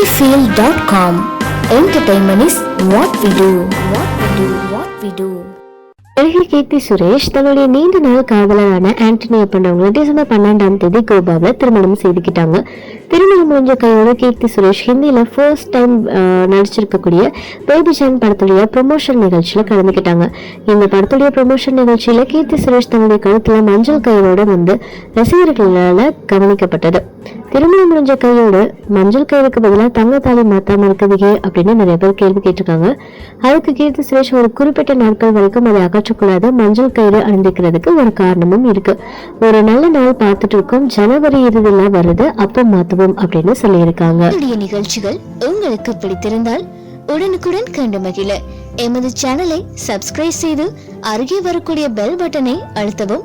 sunnyfield.com. Entertainment is what we do. What we do. What we do. நடிகை கீர்த்தி சுரேஷ் தன்னுடைய நீண்ட நாள் காதலரான ஆண்டனி அப்படின்றவங்களை டிசம்பர் பன்னெண்டாம் தேதி கோபாவில் திருமணம் செய்துக்கிட்டாங்க திருமணம் முடிஞ்ச கையோட கீர்த்தி சுரேஷ் ஹிந்தியில் ஃபர்ஸ்ட் டைம் நடிச்சிருக்கக்கூடிய பேபி ஜான் படத்துடைய ப்ரொமோஷன் நிகழ்ச்சியில கலந்துக்கிட்டாங்க இந்த படத்துடைய ப்ரொமோஷன் நிகழ்ச்சியில கீர்த்தி சுரேஷ் தன்னுடைய கழுத்தில் மஞ்சள் கயிறோட வந்து ரசிகர்களால கவனிக்கப்பட்டது திருமணம் முடிஞ்ச கையோடு மஞ்சள் கயிறுக்கு பதிலாக தங்க தாலி மாத்தாம இருக்குதுகே அப்படின்னு நிறைய பேர் கேள்வி கேட்டிருக்காங்க. அதுக்கு கீர்த்தி சுரேஷ் ஒரு குறிப்பிட்ட நாட்கள் வரைக்கும் அதை அகற்றக்கூடாது மஞ்சள் கயிறு அணிந்திக்கிறதுக்கு ஒரு காரணமும் இருக்கு. ஒரு நல்ல நாள் பார்த்துட்டு இருக்கோம் ஜனவரி இறுதியில் வருது அப்போ மாத்துவோம் அப்படின்னு சொல்லியிருக்காங்க. நிகழ்ச்சிகள் உங்களுக்கு பிடித்திருந்தால் உடனுக்குடன் கண்டு மகிழ. எமது சேனலை சப்ஸ்கிரைப் செய்து அருகே வரக்கூடிய பெல் பட்டனை அழுத்தவும்